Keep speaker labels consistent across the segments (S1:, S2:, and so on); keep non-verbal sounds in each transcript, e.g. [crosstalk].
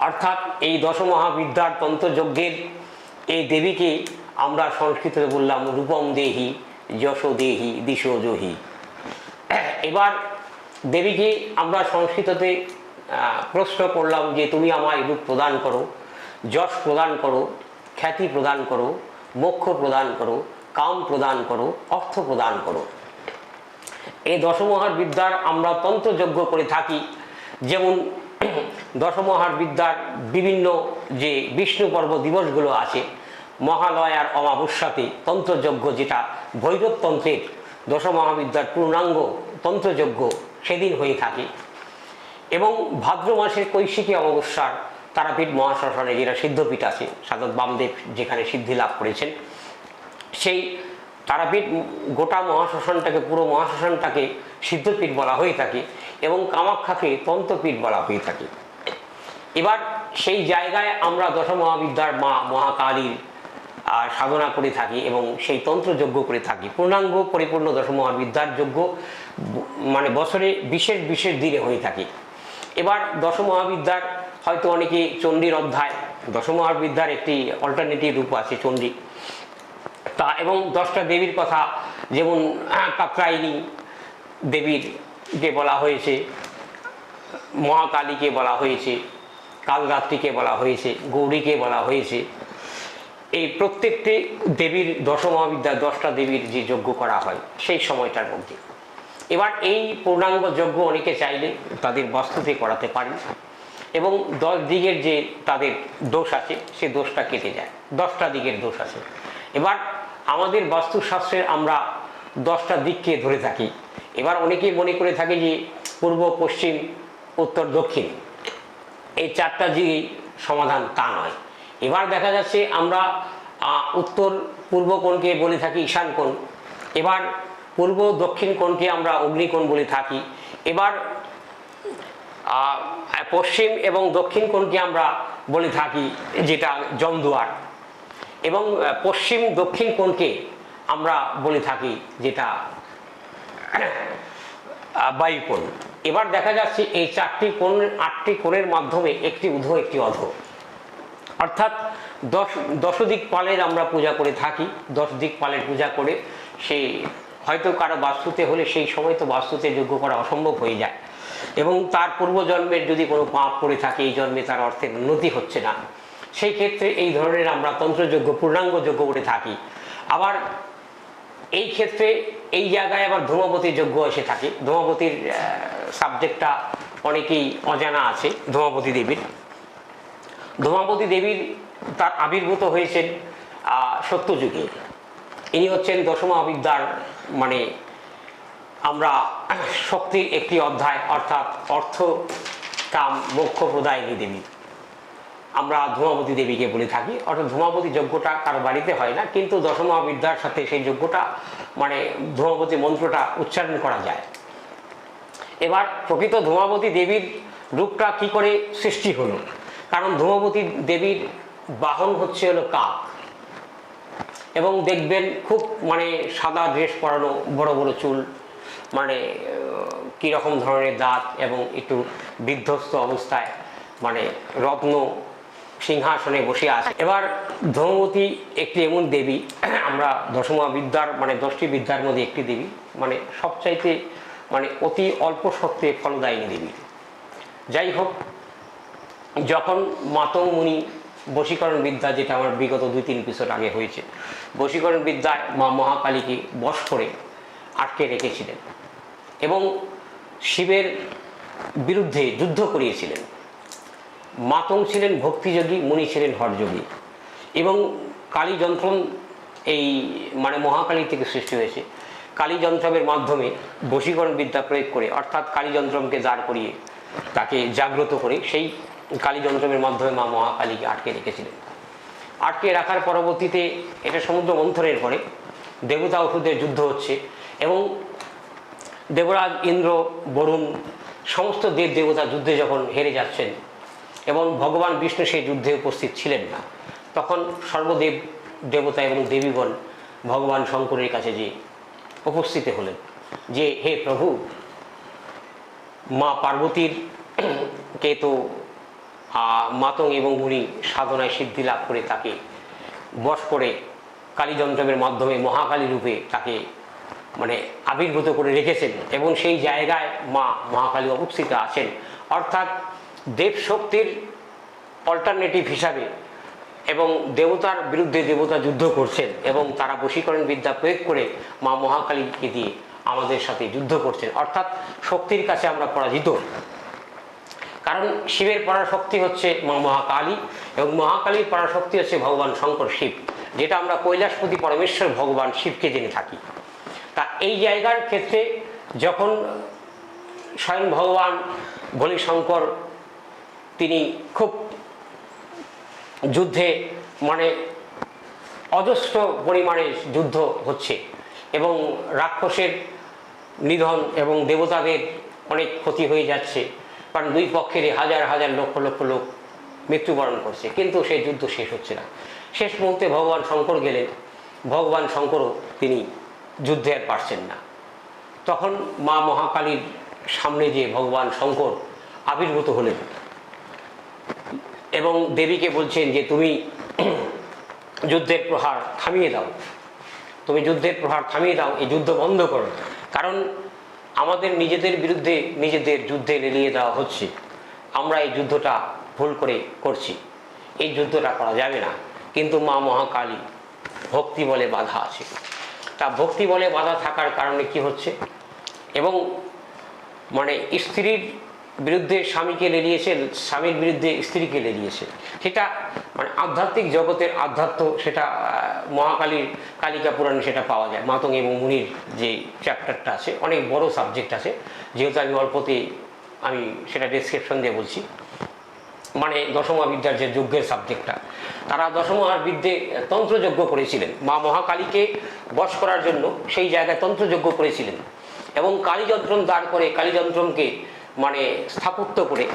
S1: অর্থাৎ এই দশমহাবিদ্যার তন্ত্রযজ্ঞের এই দেবীকে আমরা সংস্কৃতে বললাম রূপম দেহি, যশ দেহি, দিশ জহি। এবার দেবীকে আমরা সংস্কৃততে প্রশ্ন করলাম যে তুমি আমায় রূপ প্রদান করো, যশ প্রদান করো, খ্যাতি প্রদান করো, মোক্ষ প্রদান করো, কাম প্রদান করো, অর্থ প্রদান করো। এই দশমহার বিদ্যার আমরা তন্ত্রযজ্ঞ করে থাকি। যেমন দশমহার বিদ্যার বিভিন্ন যে বিষ্ণু পর্ব দিবসগুলো আছে মহালয় আর অমাবস্যাতে তন্ত্রযজ্ঞ যেটা ভৈরবতন্ত্রের দশমহাবিদ্যার পূর্ণাঙ্গ তন্ত্রযজ্ঞ সেদিন হয়ে থাকে এবং ভাদ্র মাসের কৈশিকী অমাবস্যার তারাপীঠ মহাশ্মশানে যেটা সিদ্ধপীঠ আছে, সাধক বামদেব যেখানে সিদ্ধি লাভ করেছেন, সেই তারাপীঠ গোটা মহাশ্মশানটাকে, পুরো মহাশ্মশানটাকে সিদ্ধপীঠ বলা হয়ে থাকে এবং কামাখ্যাকে তন্ত্রপীঠ বলা হয়ে থাকে। এবার সেই জায়গায় আমরা দশমহাবিদ্যার মা মহাকালীর সাধনা করে থাকি এবং সেই তন্ত্রযজ্ঞ করে থাকি। পূর্ণাঙ্গ পরিপূর্ণ দশমহাবিদ্যার যজ্ঞ মানে বছরে বিশেষ বিশেষ দিনে হয়ে থাকে। এবার দশমহাবিদ্যার হয়তো অনেকে চণ্ডীর অধ্যায়, দশমহাবিদ্যার একটি অল্টারনেটিভ রূপ আছে চণ্ডী। তা এবং দশটা দেবীর কথা, যেমন কাত্রায়নী দেবীর কে বলা হয়েছে, মহাকালীকে বলা হয়েছে, কালরাত্রিকে বলা হয়েছে, গৌরীকে বলা হয়েছে। এই প্রত্যেকটি দেবীর দশমহাবিদ্যা, দশটা দেবীর যে যজ্ঞ করা হয়, সেই সময়টার মধ্যে। এবার এই পূর্ণাঙ্গ যজ্ঞ অনেকে চাইলে তাদের বাস্তুতে করাতে পারেন এবং দশ দিকের যে তাদের দোষ আছে, সে দোষটা কেটে যায়। দশটা দিকের দোষ আছে। এবার আমাদের বাস্তুশাস্ত্রের আমরা দশটা দিককে ধরে থাকি। এবার অনেকেই মনে করে থাকে যে পূর্ব, পশ্চিম, উত্তর, দক্ষিণ। এই চারটা দিকেই সমাধান তা নয়। এবার দেখা যাচ্ছে আমরা উত্তর, পূর্ব কোণকে বলে থাকি ঈশান কোণ। এবার পূর্ব, দক্ষিণ কোণকে আমরা অগ্নিকোণ বলে থাকি। এবার পশ্চিম এবং দক্ষিণ কোণকে আমরা বলে থাকি যেটা জমদুয়ার এবং, পশ্চিম, দক্ষিণ কোণকে আমরা বলে থাকি যেটা বায়ু বায়ুকোণ এবার দেখা যাচ্ছে এই চারটি কোণ, আটটি কোণের মাধ্যমে একটি উধ, একটি অধ। অর্থাৎ দশ, দশদিক পালের আমরা পূজা করে থাকি। দশ দিক পালের পূজা করে সে হয়তো কারও বাস্তুতে হলে সেই সময় তো বাস্তুতে যোগ্য করা অসম্ভব হয়ে যায়। এবং তার পূর্বজন্মের যদি কোনো পাপ পড়ে থাকে, এই জন্মে তার অর্থের উন্নতি হচ্ছে না। সেই ক্ষেত্রে এই ধরনের আমরা তন্ত্রযোগ্য পূর্ণাঙ্গ যোগ্য করে থাকি। আবার এই ক্ষেত্রে এই জায়গায় আবার ধূমাবতী যজ্ঞ এসে থাকে। ধূমাবতীর সাবজেক্টটা অনেকেই অজানা আছে ধূমাবতী দেবীর। ধূমাবতী দেবীর তার আবির্ভূত হয়েছেন সত্যযুগে। ইনি হচ্ছেন দশমহাবিদ্যার মানে আমরা শক্তির একটি অধ্যায়, অর্থাৎ অর্থ, কাম, মোক্ষ, প্রদায়িনী দেবী। আমরা ধূমাবতী দেবীকে বলে থাকি। অর্থাৎ ধূমাবতী যজ্ঞটা কারও বাড়িতে হয় না, কিন্তু দশমহাবিদ্যার সাথে সেই যজ্ঞটা মানে ধূমাবতী মন্ত্রটা উচ্চারণ করা যায়। এবার প্রকৃত ধূমাবতী দেবীর রূপটা কি করে সৃষ্টি হলো? কারণ ধূমাবতী দেবীর বাহন হচ্ছে হলো কাক। এবং দেখবেন খুব মানে সাদা ড্রেস পরানো বড় বড় চুল মানে কীরকম ধরনের দাঁত এবং একটু বিধ্বস্ত অবস্থায় মানে রত্ন সিংহাসনে বসে আছে। এবার ধূমবতী একটি এমন দেবী, আমরা দশমা বিদ্যার মানে দশটি বিদ্যার মধ্যে একটি দেবী মানে সবচাইতে মানে অতি অল্প সত্ত্বে ফলদায়িনী দেবী। যাই হোক, যখন মাতং মুনি বশীকরণ বিদ্যা, যেটা আমার বিগত দুই তিন এপিসোড আগে হয়েছে, বশীকরণ বিদ্যায় মা মহাকালীকে বশ করে আটকে রেখেছিলেন এবং শিবের বিরুদ্ধে যুদ্ধ করিয়েছিলেন। মাতং ছিলেন ভক্তিযোগী, মুনি ছিলেন হরযোগী। এবং কালী যন্ত্রণ এই মানে মহাকালী থেকে সৃষ্টি হয়েছে। কালী যন্ত্রমের মাধ্যমে বশীকরণ বিদ্যা প্রয়োগ করে, অর্থাৎ কালী যন্ত্রমকে দাঁড় করিয়ে তাকে জাগ্রত করে সেই কালী যন্ত্রমের মাধ্যমে মা মহাকালীকে আটকে রেখেছিলেন। আটকে রাখার পরবর্তীতে এটা সমুদ্র মন্থনের পরে দেবতা ওষুধের যুদ্ধ হচ্ছে এবং দেবরাজ, ইন্দ্র, বরুণ, সমস্ত দেব দেবতা যুদ্ধে যখন হেরে যাচ্ছেন এবং ভগবান বিষ্ণু সেই যুদ্ধে উপস্থিত ছিলেন না। তখন সর্বদেব দেবতা এবং দেবীগণ ভগবান শঙ্করের কাছে যে উপস্থিত হলেন, যে হে প্রভু, মা পার্বতীর কে তো মাতং এবং মুনি সাধনায় সিদ্ধি লাভ করে তাকে বশ করে কালীযন্ত্রের মাধ্যমে মহাকালী রূপে তাকে মানে আবির্ভূত করে রেখেছেন এবং সেই জায়গায় মা মহাকালী অবস্থিত আছেন। অর্থাৎ দেব শক্তির অল্টারনেটিভ হিসাবে এবং দেবতার বিরুদ্ধে দেবতা যুদ্ধ করছেন এবং তারা বশীকরণ বিদ্যা প্রয়োগ করে মা মহাকালীকে দিয়ে আমাদের সাথে যুদ্ধ করছেন। অর্থাৎ শক্তির কাছে আমরা পরাজিত। কারণ শিবের পরাশক্তি হচ্ছে মা মহাকালী এবং মহাকালীর পরাশক্তি হচ্ছে ভগবান শঙ্কর শিব, যেটা আমরা কৈলাসপতি পরমেশ্বর ভগবান শিবকে জেনে থাকি। তা এই জায়গার ক্ষেত্রে যখন স্বয়ং ভগবান বলি শঙ্কর তিনি খুব যুদ্ধে মানে অজস্র পরিমাণে যুদ্ধ হচ্ছে এবং রাক্ষসের নিধন এবং দেবতাদের অনেক ক্ষতি হয়ে যাচ্ছে। কারণ দুই পক্ষেরই হাজার হাজার লক্ষ লক্ষ লোক মৃত্যুবরণ করছে, কিন্তু সেই যুদ্ধ শেষ হচ্ছে না। শেষ মুহূর্তে ভগবান শঙ্কর গেলেন। ভগবান শঙ্করও তিনি যুদ্ধে আর পারছেন না। তখন মা মহাকালীর সামনে যে ভগবান শঙ্কর আবির্ভূত হলেন। এবং দেবীকে বলছেন যে তুমি যুদ্ধের প্রহার থামিয়ে দাও। তুমি যুদ্ধের প্রহার থামিয়ে দাও, এই যুদ্ধ বন্ধ করো। কারণ আমাদের নিজেদের বিরুদ্ধে নিজেদের যুদ্ধে লেলিয়ে দেওয়া হচ্ছে। আমরা এই যুদ্ধটা ভুল করে করছি। এই যুদ্ধটা করা যাবে না। কিন্তু মা মহাকালী ভক্তি বলে বাধা আছে। তা ভক্তি বলে বাধা থাকার কারণে কি হচ্ছে? এবং মানে স্ত্রীর বিরুদ্ধে স্বামীকে লেলিয়েছে স্বামীর বিরুদ্ধে স্ত্রীকে লেলিয়েছে সেটা মানে আধ্যাত্মিক জগতের আধ্যাত্ম, সেটা মহাকালীর কালিকা পুরাণে সেটা পাওয়া যায়। মাতং এবং মুনির যে চ্যাপ্টারটা আছে, অনেক বড় সাবজেক্ট আছে। যেহেতু আমি অল্পতে আমি সেটা ডেসক্রিপশন দিয়ে বলছি। মানে দশমহাবিদ্যার যে যজ্ঞের সাবজেক্টটা তারা দশমহাবিদ্যে তন্ত্রযজ্ঞ করেছিলেন। মা মহাকালীকে বশ করার জন্য সেই জায়গায় তন্ত্রযজ্ঞ করেছিলেন। এবং কালীযন্ত্রম দাঁড় করে কালীযন্ত্রমকে মানে স্থাপত্য করে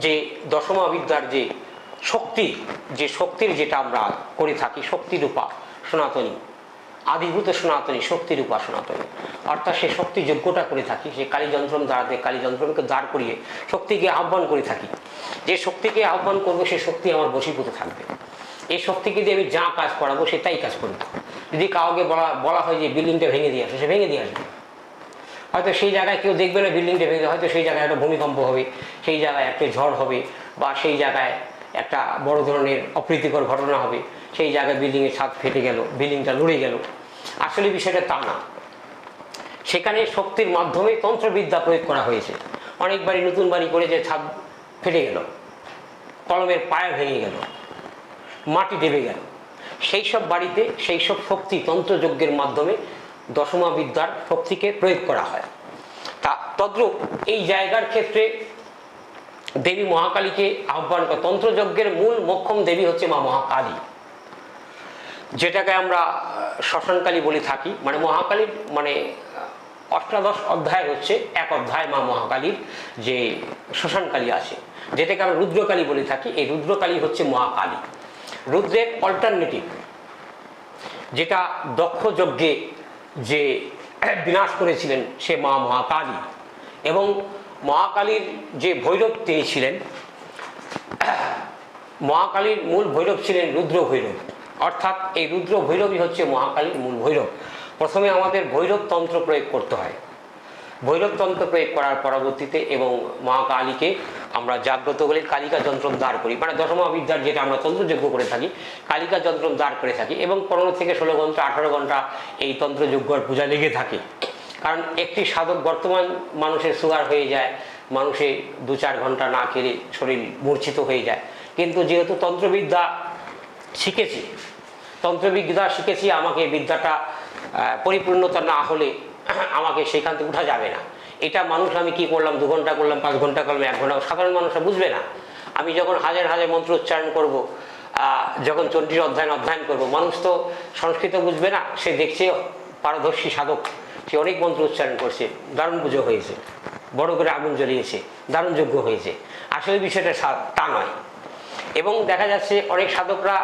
S1: যে দশমহাবিদ্যার যে শক্তি, যে শক্তির যেটা আমরা করে থাকি, শক্তিরূপা সনাতনী, আদিভূত সনাতনী শক্তির শক্তিরূপা সনাতনী। অর্থাৎ সে শক্তি যোগ্যটা করে থাকি, সে কালীযন্ত্রম দাঁড়াতে কালীযন্ত্রমকে দাঁড় করিয়ে শক্তিকে আহ্বান করে থাকি। যে শক্তিকে আহ্বান করব, সে শক্তি আমার বশীভূত থাকবে। এই শক্তিকে দিয়ে আমি যা কাজ করাবো, সে তাই কাজ করবে। যদি কাউকে বলা বলা হয় যে, বিল্ডিংটা ভেঙে দিয়ে আসে সে ভেঙে দিয়ে আসবে। হয়তো সেই জায়গায় কেউ দেখবে না বিল্ডিংটা ভেঙে, হয়তো সেই জায়গায় একটা ভূমিকম্প হবে, সেই জায়গায় একটা ঝড় হবে, বা সেই জায়গায় একটা বড় ধরনের অপ্রীতিকর ঘটনা হবে, সেই জায়গায় বিল্ডিংয়ের ছাদ ফেটে গেল বিল্ডিংটা লড়ে গেল। আসলে বিষয়টা তা না। সেখানে শক্তির মাধ্যমে তন্ত্রবিদ্যা প্রয়োগ করা হয়েছে। অনেক বাড়ি নতুন বাড়ি করে যে ছাদ ফেটে গেল, কলমের পায়ে ভেঙে গেল, মাটি দেবে গেল। সেই সব বাড়িতে সেই সব শক্তি তন্ত্রযজ্ঞের মাধ্যমে দশমা বিদ্যার শক্তিকে প্রয়োগ করা হয়। তা তদ্রূপ এই জায়গার ক্ষেত্রে দেবী মহাকালীকে আহ্বান করে তন্ত্রযজ্ঞের মূল মক্ষম দেবী হচ্ছে মা মহাকালী। যেটাকে আমরা শ্মশানকালী বলে থাকি। মানে মহাকালীর মানে অষ্টাদশ অধ্যায় হচ্ছে এক অধ্যায় মা মহাকালীর যে শ্মশানকালী আছে। যেটাকে আমরা রুদ্রকালী বলে থাকি। এই রুদ্রকালী হচ্ছে মহাকালী। রুদ্রের অল্টারনেটিভ যেটা দক্ষ যজ্ঞে যে বিনাশ করেছিলেন সে মা মহাকালী। এবং মহাকালীর যে ভৈরব তিনি ছিলেন, মহাকালীর মূল ভৈরব ছিলেন রুদ্র ভৈরব। অর্থাৎ এই রুদ্র ভৈরবই হচ্ছে মহাকালীর মূল ভৈরব। প্রথমে আমাদের ভৈরব তন্ত্র প্রয়োগ করতে হয়। ভৈরব তন্ত্র প্রয়োগ করার পরবর্তীতে এবং মহাকালীকে আমরা জাগ্রত বলে কালিকা যন্ত্র দাঁড় করি। মানে দশমা বিদ্যার যেটা আমরা তন্ত্রযজ্ঞ করে থাকি কালিকা যন্ত্র দাঁড় করে থাকি এবং পনেরো থেকে ষোলো ঘণ্টা, আঠারো ঘণ্টা এই তন্ত্রযজ্ঞর পূজা লেগে থাকে। কারণ একটি সাধক বর্তমান মানুষের সুগার হয়ে যায়, মানুষের দু চার ঘণ্টা না খেলে শরীর মূর্ছিত হয়ে যায়। কিন্তু যেহেতু তন্ত্রবিদ্যা শিখেছি তন্ত্রবিদ্যা শিখেছি, আমাকে বিদ্যাটা পরিপূর্ণতা না হলে [coughs] আমাকে সেখান থেকে উঠা যাবে না। এটা মানুষ আমি কি করলাম, দু ঘণ্টা করলাম, পাঁচ ঘণ্টা করলাম, এক ঘণ্টা সাধারণ মানুষরা বুঝবে না। আমি যখন হাজার হাজার মন্ত্র উচ্চারণ করব যখন চণ্ডীর অধ্যয়ন অধ্যয়ন করব, মানুষ তো সংস্কৃত বুঝবে না, সে দেখছে পারদর্শী সাধক, সে অনেক মন্ত্র উচ্চারণ করছে, দারুণ পুজো হয়েছে, বড় করে আগুন জ্বলিয়েছে, দারুণ যোগ্য হয়েছে। আসলে বিষয়টা তা নয়। এবং দেখা যাচ্ছে অনেক সাধকরা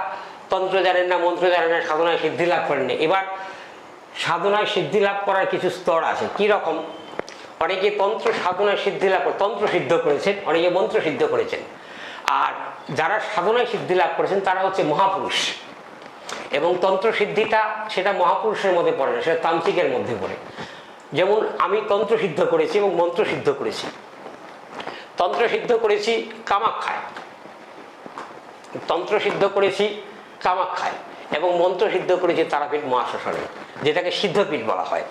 S1: তন্ত্র জানেন না মন্ত্র জানেন না সাধনায় সিদ্ধি লাভ করেননি। এবার সাধনায় সিদ্ধি লাভ করার কিছু স্তর আছে। কি রকম? অনেকে তন্ত্র সাধনায় সিদ্ধি লাভ তন্ত্র সিদ্ধ করেছেন, অনেকে মন্ত্র সিদ্ধ করেছেন। আর যারা সাধনায় সিদ্ধি লাভ করেছেন, তারা হচ্ছে মহাপুরুষ। এবং তন্ত্র সিদ্ধিটা সেটা মহাপুরুষের মধ্যে পড়ে না, সেটা তান্ত্রিকের মধ্যে পড়ে। যেমন আমি তন্ত্র সিদ্ধ করেছি এবং মন্ত্র সিদ্ধ করেছি। তন্ত্র সিদ্ধ করেছি কামাক্ষায় তন্ত্র সিদ্ধ করেছি কামাখ্যায়। এবং মন্ত্র সিদ্ধ করেছি তারাপীঠ মহাশ্মশানে, যেটাকে সিদ্ধপীঠ বলা হয়।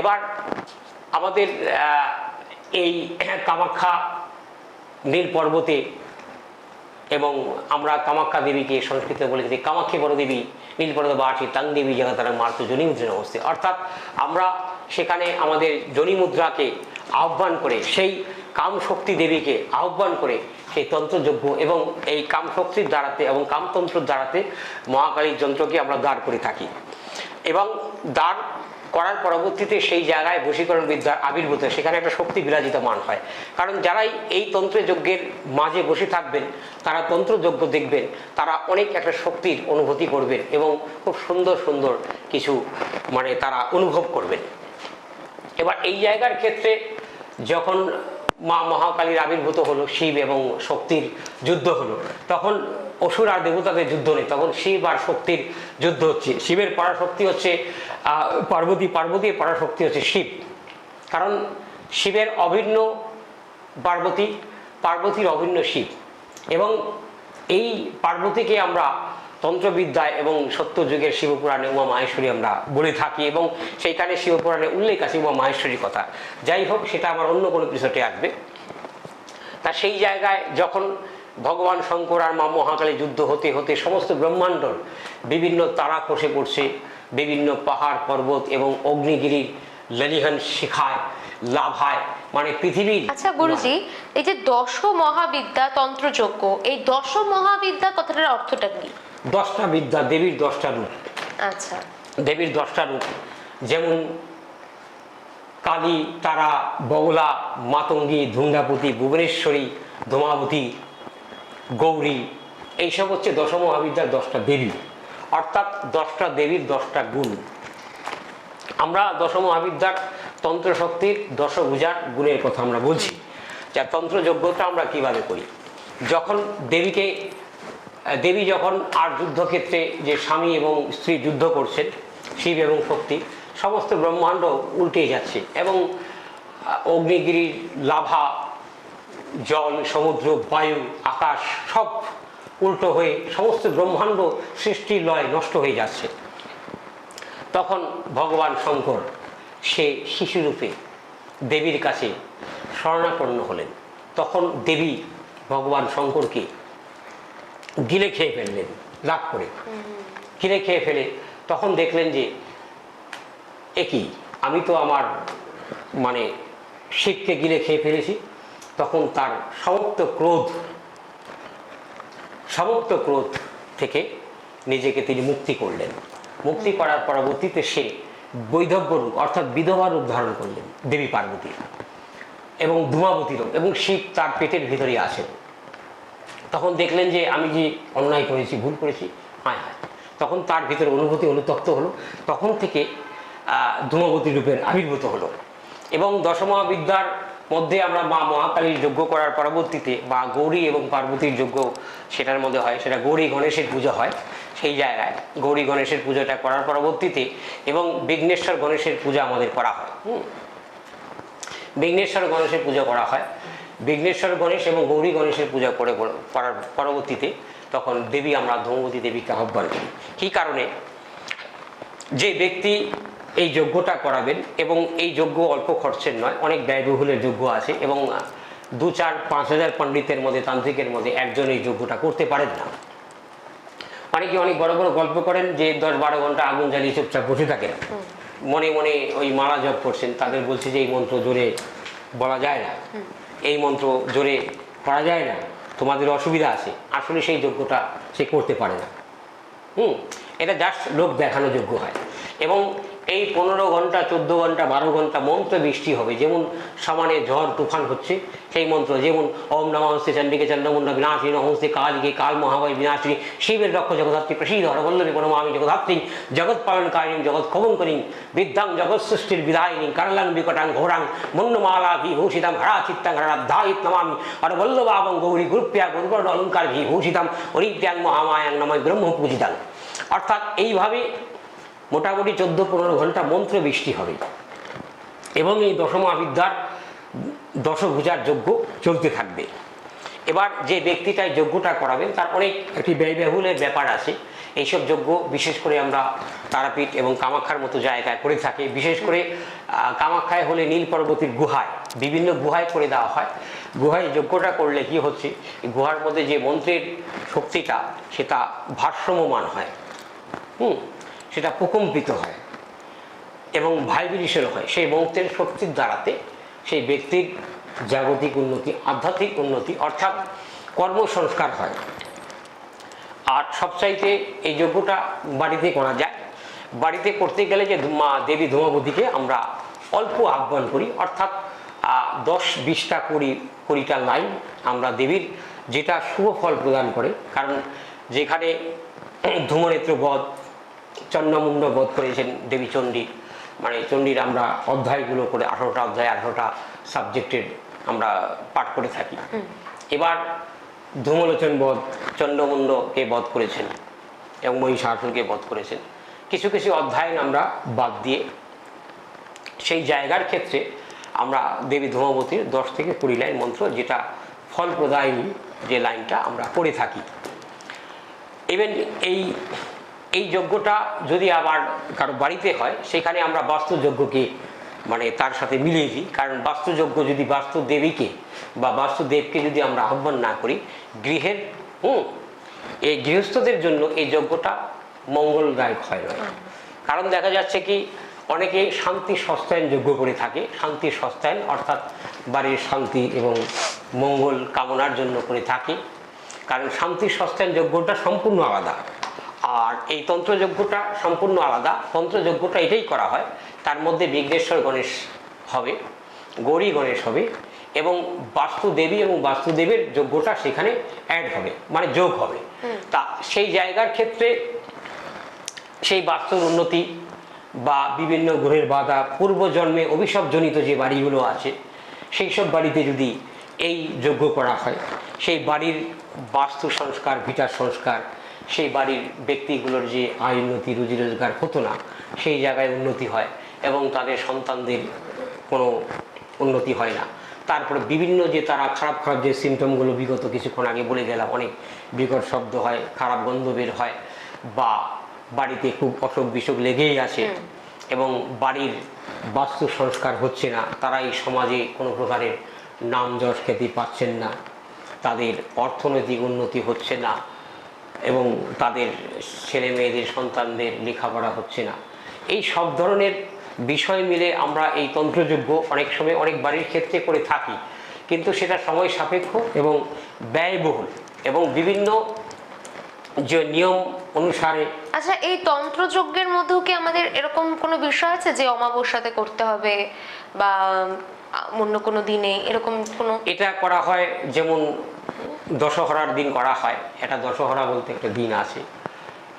S1: এবার আমাদের এই কামাখ্যা নীল পর্বতে এবং আমরা কামাখ্যা দেবীকে সংস্কৃত বলে থাকি কামাক্ষী বড় দেবী নীলপর্বত বাসী তাং দেবী জায়গা তারা মার্ত জনি মুদ্রা অবস্থিত অর্থাৎ আমরা সেখানে আমাদের জনি মুদ্রাকে আহ্বান করে, সেই কাম শক্তি দেবীকে আহ্বান করে সেই তন্ত্রযজ্ঞ এবং এই কাম শক্তির দ্বারাতে এবং কামতন্ত্রের দ্বারাতে মহাকালীর যন্ত্রকে আমরা দাঁড় করে থাকি। এবং দাঁড় করার পরবর্তীতে সেই জায়গায় বশীকরণ বিদ্যার আবির্ভূত সেখানে একটা শক্তি বিরাজিত মান হয়। কারণ যারাই এই তন্ত্র যজ্ঞের মাঝে বসে থাকবেন, তারা তন্ত্র যজ্ঞ দেখবেন, তারা অনেক একটা শক্তির অনুভূতি করবেন এবং খুব সুন্দর সুন্দর কিছু মানে তারা অনুভব করবেন। এবার এই জায়গার ক্ষেত্রে যখন মা মহাকালীর আবির্ভূত হলো, শিব এবং শক্তির যুদ্ধ হলো। তখন অসুর আর দেবতাদের যুদ্ধ নেই, তখন শিব আর শক্তির যুদ্ধ হচ্ছে। শিবের পরাশক্তি হচ্ছে পার্বতী, পার্বতীর পরাশক্তি হচ্ছে শিব। কারণ শিবের অভিন্ন পার্বতী, পার্বতীর অভিন্ন শিব। এবং এই পার্বতীকে আমরা তন্ত্রবিদ্যায় এবং সত্যযুগের শিবপুরাণে উমা মাহেশ্বরী আমরা বলে থাকি এবং সেইখানে শিবপুরাণে উল্লেখ আছে উমা মাহেশ্বরীর কথা। যাই হোক সেটা আমার অন্য কোনো এপিসোডে আসবে। তা সেই জায়গায় যখন ভগবান শঙ্কর আর মা মহাকালী যুদ্ধ হতে হতে সমস্ত ব্রহ্মাণ্ডর বিভিন্ন তারা খসে পড়ছে বিভিন্ন পাহাড় পর্বত এবং অগ্নিগিরির লেলিহান শিখায় লাভায় মানে পৃথিবীর
S2: আচ্ছা গুরুজি এই যে দশ মহাবিদ্যা তন্ত্রযজ্ঞ এই দশ মহাবিদ্যা কথাটার অর্থটা কি?
S1: দশটা বিদ্যা দেবীর দশটা রূপ।
S2: আচ্ছা।
S1: দেবীর দশটা রূপ। যেমন কালী তারা বগলা মাতঙ্গী ধুঙ্গাপতি ভুবনেশ্বরী ধূমাবতী গৌরী এইসব হচ্ছে দশম মহাবিদ্যার দশটা দেবী। অর্থাৎ দশটা দেবীর দশটা গুণ। আমরা দশম মহাবিদ্যার তন্ত্র শক্তির দশভুজার গুণের কথা আমরা বলছি। যা তন্ত্র যোগ্যতা আমরা কীভাবে করি? যখন দেবীকে দেবী যখন আর যুদ্ধক্ষেত্রে যে স্বামী এবং স্ত্রী যুদ্ধ করছেন, শিব এবং শক্তি, সমস্ত ব্রহ্মাণ্ড উল্টে যাচ্ছে এবং অগ্নিগিরির লাভা, জল, সমুদ্র, বায়ু, আকাশ সব উল্টো হয়ে সমস্ত ব্রহ্মাণ্ড সৃষ্টি, লয়, নষ্ট হয়ে যাচ্ছে। তখন ভগবান শঙ্কর, সে শিশুরূপে দেবীর কাছে শরণাপন্ন হলেন। তখন দেবী ভগবান শঙ্করকে গিলে খেয়ে ফেললেন লাভ করে। গিলে খেয়ে ফেলে, তখন দেখলেন যে একই আমি তো আমার মানে শিবকে গিলে খেয়ে ফেলেছি। তখন তার সমস্ত ক্রোধ সমস্ত ক্রোধ থেকে নিজেকে তিনি মুক্তি করলেন। মুক্তি করার পরবর্তীতে সে বৈধব্য রূপ, অর্থাৎ বিধবা রূপ ধারণ করলেন দেবী পার্বতী এবং ধূমাবতী রূপ, এবং শিব তার পেটের ভিতরে আছেন। তখন দেখলেন যে আমি যে অন্যায় করেছি, ভুল করেছি হায় হায়। তখন তার ভিতরে অনুভূতি অনুতপ্ত হলো। তখন থেকে ধূমবতী রূপের আবির্ভূত হলো। এবং দশমহাবিদ্যার মধ্যে আমরা মা মহাকালীর যজ্ঞ করার পরবর্তীতে বা গৌরী এবং পার্বতীর যজ্ঞ সেটার মধ্যে হয়, সেটা গৌরী গণেশের পুজো হয় সেই জায়গায়। গৌরী গণেশের পুজোটা করার পরবর্তীতে এবং বিঘ্নেশ্বর গণেশের পূজা আমাদের করা হয়। বিঘ্নেশ্বর গণেশের পুজো করা হয়। বিঘ্নেশ্বর গণেশ এবং গৌরী গণেশের পূজা করে করার পরবর্তীতে তখন দেবী আমরা ধূমবতী দেবীকে আহ্বান করি। কী কারণে? যে ব্যক্তি এই যজ্ঞটা করাবেন এবং এই যজ্ঞ অল্প খরচের নয়, অনেক ব্যয়বহুলের যজ্ঞ আছে এবং দু চার পাঁচ হাজার পণ্ডিতের মধ্যে, তান্ত্রিকের মধ্যে একজন এই যজ্ঞটা করতে পারেন না। অনেকে অনেক বড় বড় গল্প করেন যে দশ বারো ঘণ্টা আগুন জ্বালিয়ে চুপচাপ বসে থাকেন। মনে মনে ওই মালা জপ করছেন, তাদের বলছে যে এই মন্ত্র জোরে বলা যায় না। এই মন্ত্র জোরে করা যায় না। তোমাদের অসুবিধা আছে। আসলে সেই যোগ্যটা সে করতে পারে না। হুম, এটা জাস্ট লোক দেখানো যোগ্য হয়। এবং এই পনেরো ঘণ্টা, চোদ্দ ঘণ্টা, বারো ঘণ্টা মন্ত্র বৃষ্টি হবে। যেমন সমানে ঝড়, তুফান হচ্ছে, সেই মন্ত্র। যেমন ওম নমস্তে চন্ডিকে চন্দ্রমুন্ড বিনাশিনী নমস্তে কালিকে কাল মহাবয় বিনাশিনী শিবের রক্ষ জগধাত্রী প্রসিদ্ধ হরবল্লভী প্রণমামি জগধাত্রী জগৎ পালন পালনকারিণী, জগৎ কবঙ্করিং বিদ্যাং, জগৎ সৃষ্টির বিধায়িনী কারলাং বিকটাং ঘোরাং, মুন্নমালা বিভূষিতাম হরা চিত্তাং হরাধ্যায়িত নমামি, হরবল্লভাবং গৌরী গুরুপ্রিয়া গুরুবর্ণ অলঙ্কার বিভূষিতাম হরিপ্যাং মহামায়াং নময় ব্রহ্ম পূজিতাং। অর্থাৎ এইভাবে মোটামুটি চোদ্দ পনেরো ঘণ্টা মন্ত্র বৃষ্টি হবে। এবং এই দশমহাবিদ্যার দশভূজার যজ্ঞ চলতে থাকবে। এবার যে ব্যক্তিটা এই যজ্ঞটা করাবেন তার অনেক একটি ব্যয়বহুলের ব্যাপার আছে। এইসব যজ্ঞ বিশেষ করে আমরা তারাপীঠ এবং কামাখ্যার মতো জায়গায় করে থাকি। বিশেষ করে কামাখ্যায় হলে নীল পর্বতের গুহায়, বিভিন্ন গুহায় করে দেওয়া হয়। গুহায় যজ্ঞটা করলে কি হচ্ছে, গুহার মধ্যে যে মন্ত্রের শক্তিটা, সেটা ভারসাম্যমান হয়। হুম? সেটা প্রকম্পিত হয় এবং ভাইব্রেশন হয়। সেই মন্ত্রের শক্তির দ্বারাতে সেই ব্যক্তির জাগতিক উন্নতি, আধ্যাত্মিক উন্নতি অর্থাৎ কর্মসংস্কার হয়। আর সবচাইতে এই যজ্ঞটা বাড়িতে করা যায়। বাড়িতে করতে গেলে যে মা দেবী ধূমাবতীকে আমরা অল্প আহ্বান করি, অর্থাৎ দশ বিশটা কুড়ি, কুড়িটা লাইন আমরা দেবীর যেটা শুভ ফল প্রদান করে। কারণ যেখানে ধূমনেত্র বধ চন্দ্রমুণ্ড বধ করেছেন দেবী চণ্ডী। মানে চণ্ডীর আমরা অধ্যায়গুলো করে আঠারোটা অধ্যায় আঠারোটা সাবজেক্টের আমরা পাঠ করে থাকি। এবার ধূমলোচন বধ চন্দ্রমুণ্ডকে বধ করেছেন এবং মহিষাসুরকে বধ করেছেন। কিছু কিছু অধ্যায় আমরা বাদ দিয়ে সেই জায়গার ক্ষেত্রে আমরা দেবী ধূমাবতীর দশ থেকে কুড়ি লাইন মন্ত্র যেটা ফল প্রদায়নী যে লাইনটা আমরা পড়ে থাকি। ইভেন এই এই যজ্ঞটা যদি আবার কারও বাড়িতে হয়, সেখানে আমরা বাস্তুযজ্ঞকে মানে তার সাথে মিলিয়ে দিই। কারণ বাস্তুযজ্ঞ যদি বাস্তুদেবীকে বা বাস্তুদেবকে যদি আমরা আহ্বান না করি, গৃহের, হুম, এই গৃহস্থদের জন্য এই যজ্ঞটা মঙ্গলদায়ক হয় নয়। কারণ দেখা যাচ্ছে কি, অনেকে শান্তি সস্তায়ন যজ্ঞ করে থাকে। শান্তি সস্তায়ন অর্থাৎ বাড়ির শান্তি এবং মঙ্গল কামনার জন্য করে থাকে। কারণ শান্তি সস্তায়ন যজ্ঞটা সম্পূর্ণ আলাদা। আর এই তন্ত্রযজ্ঞটা সম্পূর্ণ আলাদা। তন্ত্রযজ্ঞটা এটাই করা হয়। তার মধ্যে বিঘ্নেশ্বর গণেশ হবে গৌরী গণেশ হবে এবং বাস্তুদেবী এবং বাস্তুদেবের যজ্ঞটা সেখানে অ্যাড হবে মানে যোগ হবে। তা সেই জায়গার ক্ষেত্রে সেই বাস্তুর উন্নতি বা বিভিন্ন গ্রহের বাধা পূর্বজন্মে অভিশাপজনিত যে বাড়িগুলো আছে সেই সব বাড়িতে যদি এই যজ্ঞ করা হয় সেই বাড়ির বাস্তু সংস্কার ভিটার সংস্কার সেই বাড়ির ব্যক্তিগুলোর যে আয় উন্নতি রুজি রোজগার হতো না সেই জায়গায় উন্নতি হয় এবং তাদের সন্তানদের কোনো উন্নতি হয় না। তারপরে বিভিন্ন যে তারা খারাপ খারাপ যে সিমটমগুলো বিগত কিছুক্ষণ আগে বলে গেলাম অনেক বিকট শব্দ হয় খারাপ গন্ধ বের হয় বা বাড়িতে খুব অসুখ বিসুখ লেগেই আছে এবং বাড়ির বাস্তু সংস্কার হচ্ছে না তারা এই সমাজে কোনো প্রকারের নাম যশ খ্যাতি পাচ্ছেন না তাদের অর্থনৈতিক উন্নতি হচ্ছে না এবং তাদের ছেলে মেয়েদের সন্তানদের লেখাপড়া হচ্ছে না। এই সব ধরনের বিষয় মিলে আমরা এই তন্ত্রযোগ্য অনেক সময় অনেক বাড়ির ক্ষেত্রে করে থাকি। কিন্তু সেটা সময় সাপেক্ষ এবং ব্যয়বহুল এবং বিভিন্ন যে নিয়ম অনুসারে
S2: আচ্ছা এই তন্ত্রযজ্ঞের মধ্যেও কি আমাদের এরকম কোনো বিষয় আছে যে অমাবস্যাতে করতে হবে বা অন্য কোনো দিনে এরকম কোনো?
S1: এটা করা হয় যেমন দশহরার দিন করা হয়। এটা দশহরা বলতে একটা দিন আছে।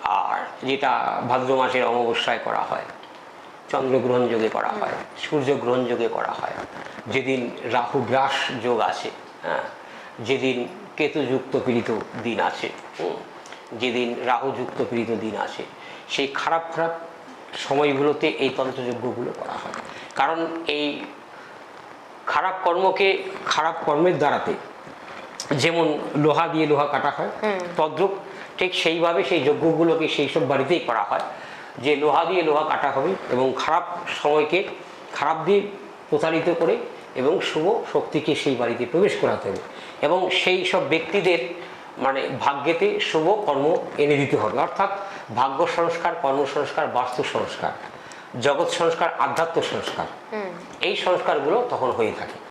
S1: আর যেটা ভাদ্র মাসের অমাবস্যায় করা হয়। চন্দ্রগ্রহণ যোগে করা হয়। সূর্যগ্রহণ যোগে করা হয়। যেদিন রাহু গ্রাস যোগ আছে হ্যাঁ যেদিন কেতুযুক্ত পীড়িত দিন আছে যেদিন রাহুযুক্ত পীড়িত দিন আছে, সেই খারাপ খারাপ সময়গুলোতে এই তন্ত্রযজ্ঞগুলো করা হয়। কারণ এই খারাপ কর্মকে খারাপ কর্মের দ্বারাতে যেমন লোহা দিয়ে লোহা কাটা হয় তদ্রূপ ঠিক সেইভাবে সেই যজ্ঞগুলোকে সেই সব বাড়িতেই করা হয় যে লোহা দিয়ে লোহা কাটা হবে এবং খারাপ সময়কে খারাপ দিয়ে প্রতারিত করে এবং শুভ শক্তিকে সেই বাড়িতে প্রবেশ করাতে হবে। এবং সেই সব ব্যক্তিদের মানে ভাগ্যেতে শুভ কর্ম এনে দিতে হবে। অর্থাৎ ভাগ্য সংস্কার কর্ম সংস্কার বাস্তু সংস্কার জগৎ সংস্কার আধ্যাত্ম সংস্কার এই সংস্কারগুলো তখন হয়ে থাকে।